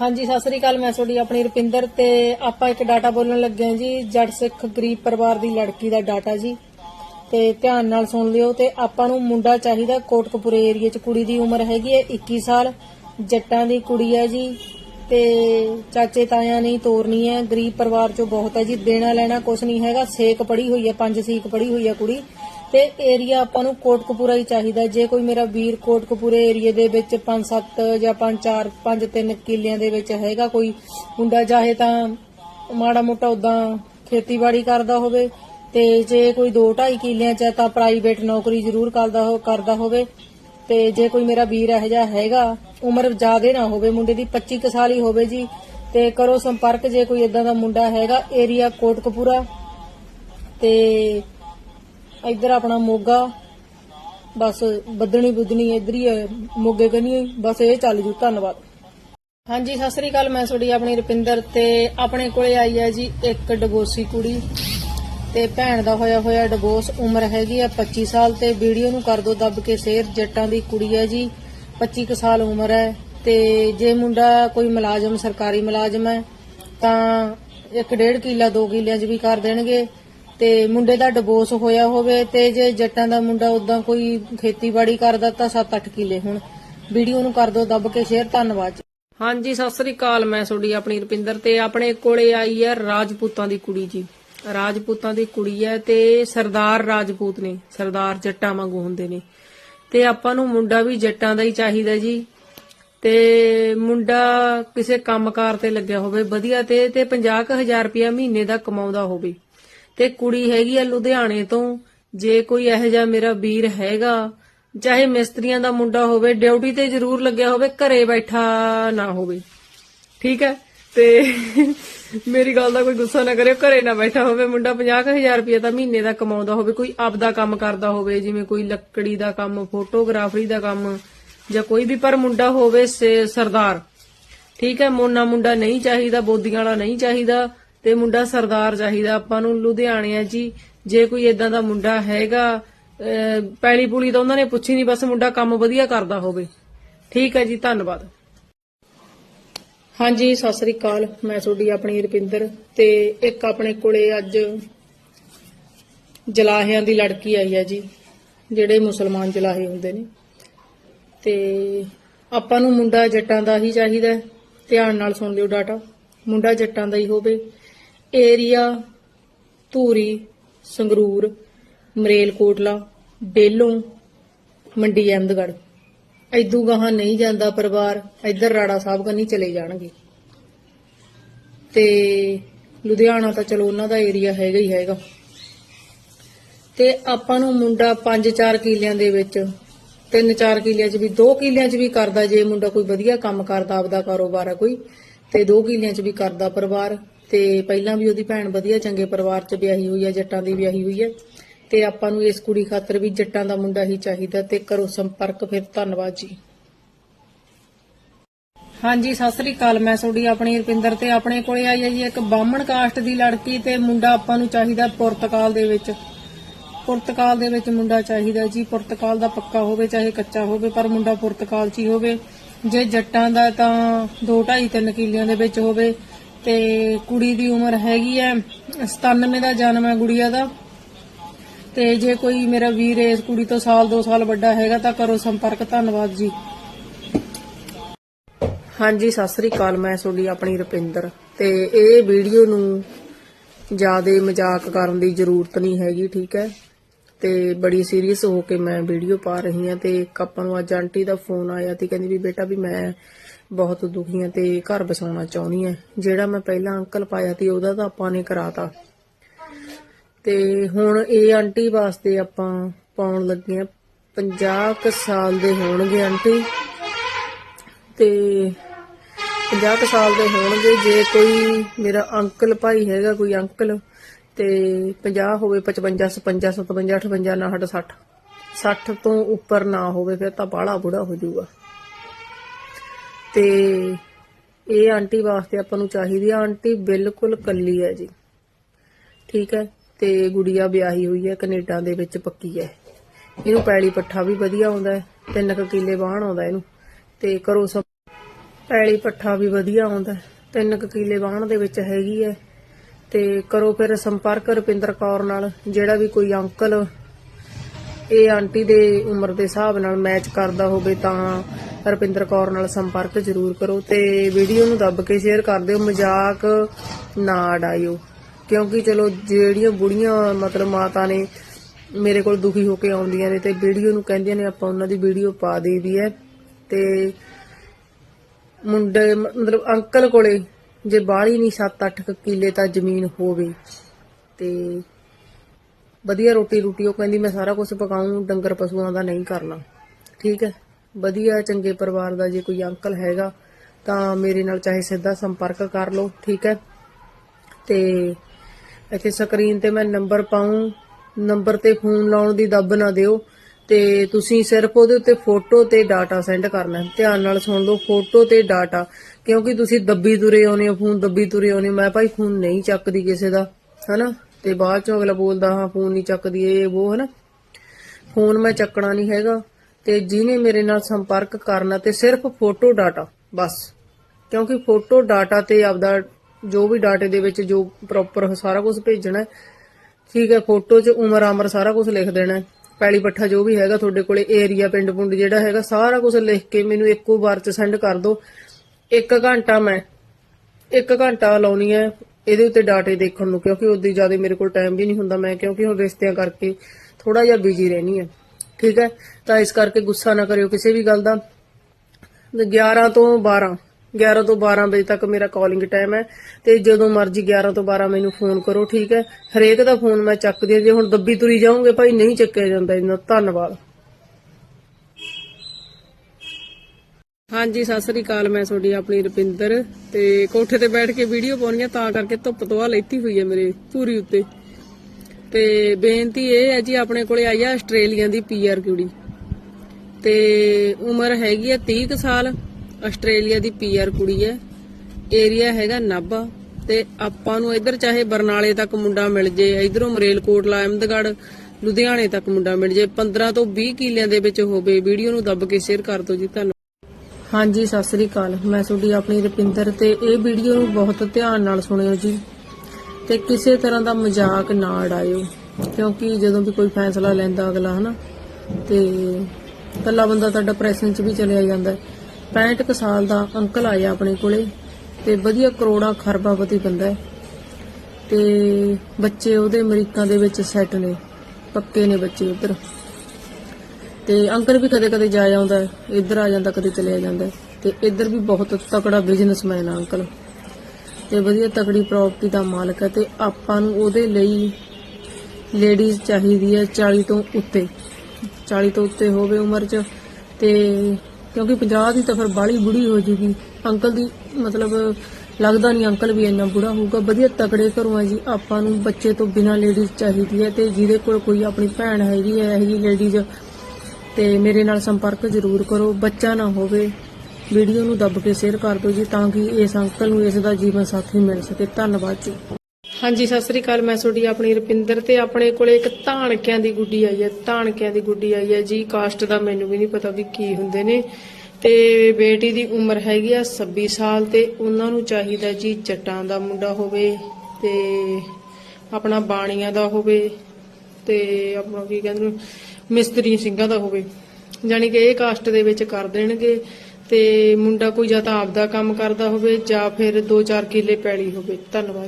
ਹਾਂਜੀ, ਸਤਿ ਸ੍ਰੀ ਅਕਾਲ, ਮੈਂ ਤੁਹਾਡੀ ਆਪਣੀ ਰੁਪਿੰਦਰ ਤੇ ਆਪਾਂ ਇੱਕ ਡਾਟਾ ਬੋਲਣ ਲੱਗੇ ਹਾਂ ਜੀ, ਜੱਟ ਸਿੱਖ ਗਰੀਬ ਪਰਿਵਾਰ ਦੀ ਲੜਕੀ ਦਾ ਡਾਟਾ ਜੀ। ਤੇ ਧਿਆਨ ਨਾਲ ਸੁਣ ਲਿਓ ਤੇ ਆਪਾਂ ਨੂੰ ਮੁੰਡਾ ਚਾਹੀਦਾ, ਕੋਟਕਪੂਰੇ ਏਰੀਆ 'ਚ ਕੁੜੀ ਦੀ ਉਮਰ ਹੈਗੀ ਹੈ 21 ਸਾਲ, ਜੱਟਾਂ ਦੀ ਕੁੜੀ ਹੈ ਜੀ। ਤੇ ਚਾਚੇ ਤਾਇਆਂ ਨਹੀਂ ਤੋਰਨੀ ਹੈ, ਗਰੀਬ ਪਰਿਵਾਰ 'ਚੋਂ ਬਹੁਤ ਹੈ ਜੀ, ਦੇਣਾ ਲੈਣਾ ਕੁਝ ਨਹੀਂ ਹੈਗਾ, ਸੇਕ ਪੜੀ ਹੋਈ ਹੈ, ਪੰਜ ਸੀਕ ਪੜੀ ਹੋਈ ਹੈ ਕੁੜੀ। ਤੇ ਏਰੀਆ ਆਪਾਂ ਨੂੰ ਕੋਟਕਪੂਰਾ ਹੀ ਚਾਹੀਦਾ ਜੇ ਕੋਈ ਮੇਰਾ ਵੀਰ ਕੋਟਕਪੂਰੇ ਏਰੀਏ ਦੇ ਵਿੱਚ 5-7 ਜਾਂ 5-4 5-3 ਕਿੱਲਿਆਂ ਦੇ ਵਿੱਚ ਹੈਗਾ, ਕੋਈ ਮੁੰਡਾ ਚਾਹੇ ਤਾਂ ਮਾੜਾ ਮੋਟਾ ਉਦਾਂ ਖੇਤੀਬਾੜੀ ਕਰਦਾ ਹੋਵੇ ਤੇ ਜੇ ਕੋਈ 2-2.5 ਕਿੱਲਿਆਂ ਚ ਤਾਂ ਪ੍ਰਾਈਵੇਟ ਨੌਕਰੀ ਜ਼ਰੂਰ ਕਰਦਾ ਹੋ, ਕਰਦਾ ਹੋਵੇ। ਤੇ ਜੇ ਕੋਈ ਮੇਰਾ ਵੀਰ ਇਹੋ ਜਿਹਾ ਹੈਗਾ, ਉਮਰ ਜ਼ਿਆਦੇ ਨਾ ਹੋਵੇ, ਮੁੰਡੇ ਦੀ 25 ਕੁ ਸਾਲ ਹੀ ਹੋਵੇ ਜੀ, ਤੇ ਕਰੋ ਸੰਪਰਕ ਜੇ ਕੋਈ ਇਦਾਂ ਦਾ ਮੁੰਡਾ ਹੈਗਾ ਏਰੀਆ ਕੋਟਕਪੂਰਾ ਤੇ ਇੱਧਰ ਆਪਣਾ ਮੋਗਾ, ਬਸ ਬੱਦਣੀ ਬੁੱਧਣੀ ਇੱਧਰ ਹੀ ਹੈ, ਮੋਗੇ ਕਨੀ ਬਸ ਇਹ ਚੱਲ ਜੂ, ਧੰਨਵਾਦ। ਹਾਂਜੀ, ਸਤਿ ਸ੍ਰੀ ਅਕਾਲ, ਮੈਂ ਤੁਹਾਡੀ ਆਪਣੀ ਰੁਪਿੰਦਰ ਤੇ ਆਪਣੇ ਕੋਲੇ ਆਈ ਹੈ ਜੀ ਇੱਕ ਡਬੋਸੀ ਕੁੜੀ ਤੇ ਭੈਣ ਦਾ ਹੋਇਆ ਹੋਇਆ ਡਿਵੋਰਸ, ਉਮਰ ਹੈਗੀ ਆ 25 ਸਾਲ ਤੇ, ਵੀਡੀਓ ਨੂੰ ਕਰ ਦੋ ਦੱਬ ਕੇ ਸ਼ੇਅਰ ਜੱਟਾਂ ਦੀ ਕੁੜੀ ਹੈ ਜੀ 25 ਕੁ ਸਾਲ ਉਮਰ ਹੈ ਤੇ ਜੇ ਮੁੰਡਾ ਕੋਈ ਮੁਲਾਜ਼ਮ, ਸਰਕਾਰੀ ਮੁਲਾਜ਼ਮ ਹੈ, ਤਾਂ ਇੱਕ ਡੇਢ ਕਿੱਲਾ, ਦੋ ਕਿੱਲਿਆਂ 'ਚ ਵੀ ਕਰ ਦੇਣਗੇ। ਤੇ ਮੁੰਡੇ ਦਾ ਡਿਵੋਰਸ ਹੋਇਆ ਹੋਵੇ ਤੇ ਜੇ ਜੱਟਾਂ ਦਾ ਮੁੰਡਾ ਉਦਾਂ ਕੋਈ ਖੇਤੀਬਾੜੀ ਕਰਦਾ ਤਾਂ 7-8 ਕਿੱਲੇ ਹੁਣ। ਵੀਡੀਓ ਨੂੰ ਕਰ ਦੋ ਦੱਬ ਕੇ ਸ਼ੇਅਰ ਧੰਨਵਾਦ ਜੀ। ਹਾਂਜੀ, ਸਤਿ ਸ੍ਰੀ ਅਕਾਲ, ਮੈਂ ਤੁਹਾਡੀ ਆਪਣੀ ਰੁਪਿੰਦਰ ਤੇ ਆਪਣੇ ਕੋਲੇ ਆਈ ਹੈ ਰਾਜਪੂਤਾਂ ਦੀ ਕੁੜੀ ਜੀ। ਰਾਜਪੂਤਾਂ ਦੀ ਕੁੜੀ ਹੈ ਤੇ ਸਰਦਾਰ ਰਾਜਪੂਤ ਨੇ, ਸਰਦਾਰ ਜੱਟਾਂ ਵਾਂਗੂ ਹੁੰਦੇ ਨੇ। ਤੇ ਆਪਾਂ ਨੂੰ ਮੁੰਡਾ ਵੀ ਜੱਟਾਂ ਦਾ ਹੀ ਚਾਹੀਦਾ ਜੀ। ਤੇ ਮੁੰਡਾ ਕਿਸੇ ਕੰਮਕਾਰ ਤੇ ਲੱਗਿਆ ਹੋਵੇ ਵਧੀਆ ਤੇ ਤੇ 50000 ਰੁਪਇਆ ਮਹੀਨੇ ਦਾ ਕਮਾਉਂਦਾ ਹੋਵੇ। ਤੇ ਕੁੜੀ ਹੈਗੀ ਆ ਲੁਧਿਆਣੇ ਤੋਂ। ਜੇ ਕੋਈ ਇਹੋ ਜਿਹਾ ਮੇਰਾ ਵੀਰ ਹੈਗਾ, ਚਾਹੇ ਮਿਸਤਰੀਆਂ ਦਾ ਮੁੰਡਾ ਹੋਵੇ, ਡਿਊਟੀ ਤੇ ਜ਼ਰੂਰ ਲੱਗਿਆ ਹੋਵੇ, ਘਰੇ ਬੈਠਾ ਨਾ ਹੋਵੇ। ਠੀਕ ਹੈ? ਤੇ ਮੇਰੀ ਗੱਲ ਦਾ ਕੋਈ ਗੁੱਸਾ ਨਾ ਕਰਿਓ, ਘਰੇ ਨਾ ਬੈਠਾ ਹੋਵੇ। ਮੁੰਡਾ 50000 ਰੁਪਏ ਤਾਂ ਮਹੀਨੇ ਦਾ ਕਮਾਉਂਦਾ ਹੋਵੇ, ਕੋਈ ਆਪਦਾ ਕੰਮ ਕਰਦਾ ਹੋਵੇ, ਜਿਵੇਂ ਕੋਈ ਲੱਕੜੀ ਦਾ ਕੰਮ, ਫੋਟੋਗ੍ਰਾਫਰੀ ਦਾ ਕੰਮ, ਜਾਂ ਕੋਈ ਵੀ ਪਰ ਮੁੰਡਾ ਹੋਵੇ ਸਰਦਾਰ। ਠੀਕ ਹੈ? ਮੋਨਾ ਮੁੰਡਾ ਨਹੀਂ ਚਾਹੀਦਾ, ਬੋਦੀਆਂ ਵਾਲਾ ਨਹੀਂ ਚਾਹੀਦਾ। ਤੇ ਮੁੰਡਾ ਸਰਦਾਰ ਚਾਹੀਦਾ ਆਪਾਂ ਨੂੰ ਲੁਧਿਆਣੇ ਆ ਜੀ। ਜੇ ਕੋਈ ਇਦਾਂ ਦਾ ਮੁੰਡਾ ਹੈਗਾ ਪੈਲੀ ਪੂਲੀ ਤਾਂ ਉਹਨਾਂ ਨੇ ਪੁੱਛੀ ਨਹੀਂ ਬਸ ਮੁੰਡਾ ਕੰਮ ਵਧੀਆ ਕਰਦਾ ਹੋਵੇ। ਠੀਕ ਹੈ ਜੀ, ਧੰਨਵਾਦ। ਹਾਂਜੀ, ਸਤਿ ਸ੍ਰੀ ਅਕਾਲ। ਮੈਂ ਤੁਹਾਡੀ ਆਪਣੀ ਰਪਿੰਦਰ ਤੇ ਇੱਕ ਆਪਣੇ ਕੋਲੇ ਅੱਜ ਜਲਾਹਿਆਂ ਦੀ ਲੜਕੀ ਆਈ ਹੈ ਜੀ, ਜਿਹੜੇ ਮੁਸਲਮਾਨ ਜਲਾਹੇ ਹੁੰਦੇ ਨੇ। ਤੇ ਆਪਾਂ ਨੂੰ ਮੁੰਡਾ ਜੱਟਾਂ ਦਾ ਹੀ ਚਾਹੀਦਾ ਧਿਆਨ ਨਾਲ ਸੁਣ ਲਿਓ ਡਾਟਾ। ਮੁੰਡਾ ਜੱਟਾਂ ਦਾ ਹੀ ਹੋਵੇ ਏਰੀਆ, ਧੂਰੀ, ਸੰਗਰੂਰ, ਮਰੇਲਕੋਟਲਾ ਡੇਲੋਂ ਮੰਡੀ ਅਹਿਮਦਗੜ੍ਹ। ਐਦੂ ਗਾਹਾਂ ਨਹੀਂ ਜਾਂਦਾ ਪਰਿਵਾਰ ਇੱਧਰ ਰਾੜਾ ਸਾਹਿਬ ਕੰਨੀ ਚਲੇ ਜਾਣਗੇ। ਤੇ ਲੁਧਿਆਣਾ ਤਾਂ ਚਲੋ ਉਹਨਾਂ ਦਾ ਏਰੀਆ ਹੈਗਾ ਹੀ ਹੈਗਾ। ਤੇ ਆਪਾਂ ਨੂੰ ਮੁੰਡਾ 5-4 ਕਿੱਲਿਆਂ ਦੇ ਵਿੱਚ 3-4 ਕਿੱਲਿਆਂ 'ਚ ਵੀ 2 ਕਿੱਲਿਆਂ 'ਚ ਵੀ ਕਰਦਾ ਜੇ ਮੁੰਡਾ ਕੋਈ ਵਧੀਆ ਕੰਮ ਕਰਦਾ, ਆਪਦਾ ਕਾਰੋਬਾਰ ਆ ਕੋਈ, ਤੇ 2 ਕਿੱਲਿਆਂ 'ਚ ਵੀ ਕਰਦਾ ਪਰਿਵਾਰ। ਤੇ ਪਹਿਲਾਂ ਵੀ ਉਹਦੀ ਭੈਣ ਵਧੀਆ ਚੰਗੇ ਪਰਿਵਾਰ 'ਚ ਵਿਆਹੀ ਹੋਈ ਹੈ ਜੱਟਾਂ ਦੀ ਵਿਆਹੀ ਹੋਈ ਹੈ ਤੇ ਆਪਾਂ ਨੂੰ ਇਸ ਕੁੜੀ ਖਾਤਰ ਵੀ ਜੱਟਾਂ ਦਾ ਮੁੰਡਾ ਹੀ ਚਾਹੀਦਾ ਤੇ ਕਰੋ ਸੰਪਰਕ ਫਿਰ, ਧੰਨਵਾਦ ਜੀ। ਹਾਂਜੀ, ਸਤਿ ਸ੍ਰੀ ਅਕਾਲ। ਮੈਂ ਤੁਹਾਡੀ ਆਪਣੀ ਰੁਪਿੰਦਰ ਤੇ ਆਪਣੇ ਕੋਲੇ ਆਈ ਹੈ ਜੀ, ਇੱਕ ਬਾਹਮਣ ਕਾਸਟ ਦੀ ਲੜਕੀ ਤੇ ਮੁੰਡਾ ਆਪਾਂ ਨੂੰ ਚਾਹੀਦਾ ਪੁਰਤਗਾਲ ਦੇ ਵਿੱਚ। ਪੁਰਤਗਾਲ ਦੇ ਵਿੱਚ ਮੁੰਡਾ ਚਾਹੀਦਾ ਜੀ, ਪੁਰਤਗਾਲ ਦਾ ਪੱਕਾ ਹੋਵੇ, ਚਾਹੇ ਕੱਚਾ ਹੋਵੇ, ਪਰ ਮੁੰਡਾ ਪੁਰਤਗਾਲ 'ਚ ਹੀ ਹੋਵੇ। ਜੇ ਜੱਟਾਂ ਦਾ ਤਾਂ 2 2.5 3 ਕਿੱਲਿਆਂ ਦੇ ਵਿੱਚ ਹੋਵੇ ਤੇ ਕੁੜੀ ਦੀ ਉਮਰ ਹੈਗੀ ਹੈ 97 ਦਾ ਜਨਮ ਹੈ ਗੁੜੀਆ ਦਾ। ਤੇ ਜੇ ਕੋਈ ਮੇਰਾ ਵੀਰ ਇਸ ਕੁੜੀ ਤੋਂ ਸਾਲ 2 ਸਾਲ ਵੱਡਾ ਹੈਗਾ ਤਾਂ ਕਰੋ ਸੰਪਰਕ, ਧੰਨਵਾਦ ਜੀ। ਹਾਂਜੀ, ਸਤਿ ਸ੍ਰੀ ਅਕਾਲ, ਮੈਂ ਤੁਹਾਡੀ ਆਪਣੀ ਰੁਪਿੰਦਰ। ਤੇ ਇਹ ਵੀਡੀਓ ਨੂੰ ਜ਼ਿਆਦਾ ਮਜ਼ਾਕ ਕਰਨ ਦੀ ਜ਼ਰੂਰਤ ਨਹੀਂ ਹੈਗੀ, ਠੀਕ ਹੈ? ਤੇ ਬੜੀ ਸੀਰੀਅਸ ਹੋ ਕੇ ਮੈਂ ਵੀਡੀਓ ਪਾ ਰਹੀ ਹਾਂ ਤੇ ਇੱਕ ਆਪਾਂ ਨੂੰ ਅੱਜ ਆਂਟੀ ਦਾ ਫੋਨ ਆਇਆ ਤੇ ਕਹਿੰਦੀ ਵੀ ਬੇਟਾ ਵੀ ਮੈਂ ਬਹੁਤ ਦੁਖੀ ਹਾਂ ਤੇ ਘਰ ਬਸਾਉਣਾ ਚਾਹੁੰਦੀ ਹਾਂ ਜਿਹੜਾ ਮੈਂ ਪਹਿਲਾਂ ਅੰਕਲ ਪਾਇਆ ਸੀ, ਉਹਦਾ ਤਾਂ ਆਪਾਂ ਨੇ ਕਰਾਤਾ। ਤੇ ਹੁਣ ਇਹ ਆਂਟੀ ਵਾਸਤੇ ਆਪਾਂ ਪਾਉਣ ਲੱਗੇ ਆ। 50 ਕੁ ਸਾਲ ਦੇ ਹੋਣਗੇ ਆਂਟੀ। ਤੇ 50 ਕੁ ਸਾਲ ਦੇ ਹੋਣਗੇ, ਜੇ ਕੋਈ ਮੇਰਾ ਅੰਕਲ ਭਾਈ ਹੈਗਾ, ਕੋਈ ਅੰਕਲ, ਤੇ 50 ਹੋਵੇ 55 56 57 58 59 60 60 ਤੋਂ ਉੱਪਰ ਨਾ ਹੋਵੇ, ਫਿਰ ਤਾਂ ਬਾਹਲਾ ਬੁੜਾ ਹੋ ਜਾਊਗਾ। ਤੇ ਇਹ ਆਂਟੀ ਵਾਸਤੇ ਆਪਾਂ ਨੂੰ ਚਾਹੀਦੀ ਆ, ਆਂਟੀ ਬਿਲਕੁਲ ਕੱਲੀ ਹੈ ਜੀ। ਠੀਕ ਹੈ, ਤੇ ਗੁੜੀਆ ਵਿਆਹੀ ਹੋਈ ਹੈ, ਕੈਨੇਡਾ ਦੇ ਵਿੱਚ ਪੱਕੀ ਹੈ। ਇਹਨੂੰ ਪੈਲੀ ਪੱਠਾ ਵੀ ਵਧੀਆ ਆਉਂਦਾ ਹੈ, ਤਿੰਨ ਕੁ ਕਿੱਲੇ ਬਾਹਣ ਆਉਂਦਾ ਇਹਨੂੰ। ਤੇ ਕਰੋ ਸਭ ਪੈਲੀ ਪੱਠਾ ਵੀ ਵਧੀਆ ਆਉਂਦਾ ਤਿੰਨ ਕੁ ਕਿੱਲੇ ਵਾਹਣ ਦੇ ਵਿੱਚ ਹੈਗੀ ਹੈ। ਤੇ ਕਰੋ ਫਿਰ ਸੰਪਰਕ ਰੁਪਿੰਦਰ ਕੌਰ ਨਾਲ, ਜਿਹੜਾ ਵੀ ਕੋਈ ਅੰਕਲ ਇਹ ਆਂਟੀ ਦੇ ਉਮਰ ਦੇ ਹਿਸਾਬ ਨਾਲ ਮੈਚ ਕਰਦਾ ਹੋਵੇ ਤਾਂ ਹਰਪਿੰਦਰ ਕੌਰ ਨਾਲ ਸੰਪਰਕ ਜ਼ਰੂਰ ਕਰੋ ਤੇ ਵੀਡੀਓ ਨੂੰ ਦੱਬ ਕੇ ਸ਼ੇਅਰ ਕਰ ਦਿਓ, ਮਜ਼ਾਕ ਨਾ ਡਾਇਓ ਕਿਉਂਕਿ ਚਲੋ ਜਿਹੜੀਆਂ ਬੁੜੀਆਂ ਮਤਲਬ ਮਾਤਾ ਨੇ ਮੇਰੇ ਕੋਲ ਦੁਖੀ ਹੋ ਕੇ ਆਉਂਦੀਆਂ ਨੇ ਤੇ ਵੀਡੀਓ ਨੂੰ ਕਹਿੰਦੀਆਂ ਨੇ, ਆਪਾਂ ਉਹਨਾਂ ਦੀ ਵੀਡੀਓ ਪਾ ਦੇ ਵੀ ਹੈ। ਤੇ ਮੁੰਡੇ ਮਤਲਬ ਅੰਕਲ ਕੋਲੇ ਜੇ ਬਾਹਲੀ ਨਹੀਂ 7-8 ਕਿੱਲੇ ਤਾਂ ਜ਼ਮੀਨ ਹੋਵੇ। ਤੇ ਵਧੀਆ ਰੋਟੀ ਰੂਟੀ ਉਹ ਕਹਿੰਦੀ, ਮੈਂ ਸਾਰਾ ਕੁਝ ਪਕਾਉਂ ਡੰਗਰ ਪਸ਼ੂਆਂ ਦਾ ਨਹੀਂ ਕਰਨਾ। ਠੀਕ ਹੈ? ਵਧੀਆ ਚੰਗੇ ਪਰਿਵਾਰ ਦਾ ਜੇ ਕੋਈ ਅੰਕਲ ਹੈਗਾ, ਤਾਂ ਮੇਰੇ ਨਾਲ ਚਾਹੇ ਸਿੱਧਾ ਸੰਪਰਕ ਕਰ ਲਓ, ਠੀਕ ਹੈ? ਤੇ ਇੱਥੇ ਸਕਰੀਨ ਤੇ ਮੈਂ ਨੰਬਰ ਪਾਉਂ, ਨੰਬਰ ਤੇ ਫੋਨ ਲਾਉਣ ਦੀ ਦੱਬ ਨਾ ਦਿਓ, ਤੇ ਤੁਸੀਂ ਸਿਰਫ ਉਹਦੇ ਉੱਤੇ ਫੋਟੋ ਤੇ ਡਾਟਾ ਸੈਂਡ ਕਰਨਾ। ਧਿਆਨ ਨਾਲ ਸੁਣ ਲਓ, ਫੋਟੋ ਤੇ ਡਾਟਾ, ਕਿਉਂਕਿ ਤੁਸੀਂ ਦੱਬੀ ਤੁਰੇ ਆਉਨੇ ਹੋ, ਫੋਨ ਦੱਬੀ ਤੁਰੇ ਆਉਨੇ ਹੋ। ਮੈਂ ਭਾਈ ਫੋਨ ਨਹੀਂ ਚੱਕਦੀ ਕਿਸੇ ਦਾ, ਹਨਾ? ਤੇ ਬਾਅਦ ਚੋਂ ਅਗਲਾ ਬੋਲਦਾ, ਹਾਂ, ਫੋਨ ਨਹੀਂ ਚੱਕਦੀ, ਇਹ, ਉਹ, ਹਨਾ? ਫੋਨ ਮੈਂ ਚੱਕਣਾ ਨਹੀਂ ਹੈਗਾ। ਤੇ ਜਿਹਨੇ ਮੇਰੇ ਨਾਲ ਸੰਪਰਕ ਕਰਨਾ ਤੇ ਸਿਰਫ ਫੋਟੋ ਡਾਟਾ, ਬਸ। ਕਿਉਂਕਿ ਫੋਟੋ ਡਾਟਾ ਤੇ ਆਪਦਾ ਜੋ ਵੀ ਡਾਟੇ ਦੇ ਵਿੱਚ ਜੋ ਪ੍ਰੋਪਰ ਸਾਰਾ ਕੁਝ ਭੇਜਣਾ, ਠੀਕ ਹੈ, ਫੋਟੋ 'ਚ ਉਮਰ ਆਮਰ ਸਾਰਾ ਕੁਝ ਲਿਖ ਦੇਣਾ, ਪੈਲੀ ਪੱਠਾ ਜੋ ਵੀ ਹੈਗਾ ਤੁਹਾਡੇ ਕੋਲੇ ਏਰੀਆ ਪਿੰਡ ਪੁੰਡ ਜਿਹੜਾ ਹੈਗਾ, ਸਾਰਾ ਕੁਝ ਲਿਖ ਕੇ ਮੈਨੂੰ ਇੱਕੋ ਵਾਰ 'ਚ ਸੈਂਡ ਕਰ ਦਿਓ। ਇੱਕ ਘੰਟਾ ਮੈਂ, ਇੱਕ ਘੰਟਾ ਲਾਉਣੀ ਹੈ ਇਹਦੇ ਉੱਤੇ ਡਾਟੇ ਦੇਖਣ ਨੂੰ, ਕਿਉਂਕਿ ਉਦੋਂ ਜ਼ਿਆਦਾ ਮੇਰੇ ਕੋਲ ਟਾਈਮ ਵੀ ਨਹੀਂ ਹੁੰਦਾ ਮੈਂ, ਕਿਉਂਕਿ ਹੁਣ ਰਿਸ਼ਤਿਆਂ ਕਰਕੇ ਥੋੜਾ ਜਿਹਾ ਬਿਜ਼ੀ ਰਹਿਣੀ ਹੈ। ਠੀਕ ਹੈ? ਤਾਂ ਇਸ ਕਰਕੇ ਗੁੱਸਾ ਨਾ ਕਰਿਓ ਕਿਸੇ ਵੀ ਗੱਲ ਦਾ। ਤੇ 11 ਤੋਂ 12 11 ਤੋਂ 12 ਵਜੇ ਤੱਕ ਮੇਰਾ ਕਾਲਿੰਗ ਟਾਈਮ ਹੈ। ਤੇ ਜਦੋਂ ਮਰਜ਼ੀ 11 ਤੋਂ 12 ਮੈਨੂੰ ਫੋਨ ਕਰੋ, ਠੀਕ ਹੈ? ਹਰੇਕ ਦਾ ਫੋਨ ਮੈਂ ਚੱਕਦੀ ਹਾਂ। ਜੇ ਹੁਣ ਦੱਬੀ ਤੁਰੀ ਜਾਓਗੇ ਭਾਈ, ਨਹੀਂ ਚੱਕਿਆ ਜਾਂਦਾ ਇੰਨਾ। ਧੰਨਵਾਦ। ਹਾਂਜੀ, ਸਤਿ ਸ੍ਰੀ ਅਕਾਲ। ਮੈਂ ਤੁਹਾਡੀ ਆਪਣੀ ਰੁਪਿੰਦਰ। ਤੇ ਕੋਠੇ ਤੇ ਬੈਠ ਕੇ ਵੀਡੀਓ ਪਾਉਣੀ ਆ, ਤਾਂ ਕਰਕੇ ਧੁੱਪ ਤੋਂ ਆ ਲੈਤੀ ਹੋਈ ਹੈ ਮੇਰੇ ਪੂਰੀ ਉੱਤੇ। ਤੇ ਬੇਨਤੀ ਇਹ ਹੈ ਜੀ, ਆਪਣੇ ਕੋਲੇ ਆਈ ਆ ਆਸਟ੍ਰੇਲੀਆ ਦੀ ਪੀਆਰ ਕੁੜੀ ਤੇ ਉਮਰ ਹੈਗੀ ਆ 30 ਸਾਲ, ਆਸਟ੍ਰੇਲੀਆ ਦੀ ਪੀਆਰ ਕੁੜੀ ਹੈ। ਏਰੀਆ ਹੈਗਾ ਨਾਭਾ, ਤੇ ਆਪਾਂ ਨੂੰ ਇੱਧਰ ਚਾਹੇ ਬਰਨਾਲੇ ਤੱਕ ਮੁੰਡਾ ਮਿਲ ਜੇ, ਇਧਰੋਂ ਮਰੇਲਕੋਟਲਾ, ਅਹਿਮਦਗੜ੍ਹ, ਲੁਧਿਆਣੇ ਤੱਕ ਮੁੰਡਾ ਮਿਲ ਜੇ 15 ਤੋਂ 20 ਕਿਲਿਆਂ ਦੇ ਵਿੱਚ ਹੋਵੇ। ਵੀਡੀਓ ਨੂੰ ਦੱਬ ਕੇ ਸ਼ੇਅਰ ਕਰ ਦਿਓ ਜੀ, ਧੰਨਵਾਦ। ਹਾਂਜੀ, ਸਤਿ ਸ੍ਰੀ ਅਕਾਲ। ਮੈਂ ਤੁਹਾਡੀ ਆਪਣੀ ਰੁਪਿੰਦਰ ਤੇ ਇਹ ਵੀਡੀਓ ਨੂੰ ਬਹੁਤ ਧਿਆਨ ਨਾਲ ਸੁਣਿਓ ਜੀ। ਤੇ ਕਿਸੇ ਤਰ੍ਹਾਂ ਦਾ ਮਜ਼ਾਕ ਨਾ ਉਡਾਇਓ, ਕਿਉਂਕਿ ਜਦੋਂ ਵੀ ਕੋਈ ਫੈਸਲਾ ਲੈਂਦਾ ਅਗਲਾ, ਹਨਾ, ਤੇ ਕੱਲਾ ਬੰਦਾ ਤਾਂ ਡਿਪਰੈਸ਼ਨ 'ਚ ਵੀ ਚਲਿਆ ਜਾਂਦਾ ਹੈ। 65 ਕੁ ਸਾਲ ਦਾ ਅੰਕਲ ਆਇਆ ਆਪਣੇ ਕੋਲੇ, ਤੇ ਵਧੀਆ ਕਰੋੜਾ ਖਰਬਾਪਤੀ ਬੰਦਾ ਹੈ। ਤੇ ਬੱਚੇ ਉਹਦੇ ਅਮਰੀਕਾ ਦੇ ਵਿੱਚ ਸੈੱਟ ਨੇ, ਪੱਕੇ ਨੇ ਬੱਚੇ ਉਧਰ। ਤੇ ਅੰਕਲ ਵੀ ਕਦੇ ਕਦੇ ਜਾ ਆਉਂਦਾ ਇੱਧਰ ਆ ਜਾਂਦਾ, ਕਦੇ ਚਲਿਆ ਜਾਂਦਾ ਹੈ। ਤੇ ਇੱਧਰ ਵੀ ਬਹੁਤ ਤਕੜਾ ਬਿਜ਼ਨਸਮੈਨ ਆ ਅੰਕਲ ਤੇ ਵਧੀਆ ਤਕੜੀ ਪ੍ਰਾਪਰਟੀ ਦਾ ਮਾਲਕ ਹੈ ਤੇ ਆਪਾਂ ਨੂੰ ਉਹਦੇ ਲਈ ਲੇਡੀਜ਼ ਚਾਹੀਦੀ ਹੈ 40 ਤੋਂ ਉੱਤੇ। 40 ਤੋਂ ਉੱਤੇ ਹੋਵੇ ਉਮਰ 'ਚ ਤੇ ਕਿਉਂਕਿ 50 ਦੀ ਤਾਂ ਫਿਰ ਬਾਲੀ ਬੁੜੀ ਹੋ ਜੂਗੀ। ਅੰਕਲ ਦੀ ਮਤਲਬ ਲੱਗਦਾ ਨਹੀਂ ਅੰਕਲ ਵੀ ਇੰਨਾ ਬੁੜਾ ਹੋਊਗਾ। ਵਧੀਆ ਤਕੜੇ ਘਰੋਂ ਆ ਜੀ, ਆਪਾਂ ਨੂੰ ਬੱਚੇ ਤੋਂ ਬਿਨਾ ਲੇਡੀਜ਼ ਚਾਹੀਦੀ ਹੈ ਤੇ ਜਿਹਦੇ ਕੋਲ ਕੋਈ ਆਪਣੀ ਭੈਣ ਹੈਗੀ ਹੈ, ਇਹੋ ਜਿਹੀ ਲੇਡੀਜ਼ ਤੇ ਮੇਰੇ ਨਾਲ ਸੰਪਰਕ ਜ਼ਰੂਰ ਕਰੋ। ਬੱਚਾ ਨਾ ਹੋਵੇ ਵੀਡੀਓ ਨੂੰ ਦੱਬ ਕੇ ਸ਼ੇਅਰ ਕਰ ਦਿਓ ਜੀ ਤਾਂ ਕਿ ਇਸ ਅੰਕਲ ਨੂੰ ਇਸ ਦਾ ਜੀਵਨ ਸਾਥੀ ਮਿਲ ਸਕੇ। ਧੰਨਵਾਦ ਜੀ। ਹਾਂਜੀ, ਸਤਿ ਸ੍ਰੀ ਅਕਾਲ। ਮੈਂ ਤੁਹਾਡੀ ਆਪਣੀ ਰੁਪਿੰਦਰ ਤੇ ਆਪਣੇ ਕੋਲੇ ਇੱਕ ਧਾਨਕਿਆਂ ਦੀ ਗੁੱਡੀ ਆਈ ਹੈ। ਧਾਨਕਿਆਂ ਦੀ ਗੁੱਡੀ ਆਈ ਹੈ ਜੀ। ਕਾਸਟ ਦਾ ਮੈਨੂੰ ਵੀ ਨਹੀਂ ਪਤਾ ਵੀ ਕੀ ਹੁੰਦੇ ਨੇ। ਤੇ ਬੇਟੀ ਦੀ ਉਮਰ ਹੈਗੀ ਆ 26 ਸਾਲ ਤੇ ਉਹਨਾਂ ਨੂੰ ਚਾਹੀਦਾ ਜੀ ਜੱਟਾਂ ਦਾ ਮੁੰਡਾ ਹੋਵੇ ਤੇ ਆਪਣਾ ਬਾਣੀਆਂ ਦਾ ਹੋਵੇ ਤੇ ਆਪਣਾ ਕੀ ਕਹਿੰਦੇ ਮਿਸਤਰੀ ਸਿੰਘਾਂ ਦਾ ਹੋਵੇ। ਯਾਨੀ ਕਿ ਇਹ ਕਾਸਟ ਦੇ ਵਿੱਚ ਕਰ ਦੇਣਗੇ। ਤੇ ਮੁੰਡਾ ਕੋਈ ਜਾਂ ਤਾਂ ਆਪਦਾ ਕੰਮ ਕਰਦਾ ਹੋਵੇ ਜਾਂ ਫਿਰ 2-4 ਕਿੱਲੇ ਪੈਲੀ ਹੋਵੇ। ਧੰਨਵਾਦ।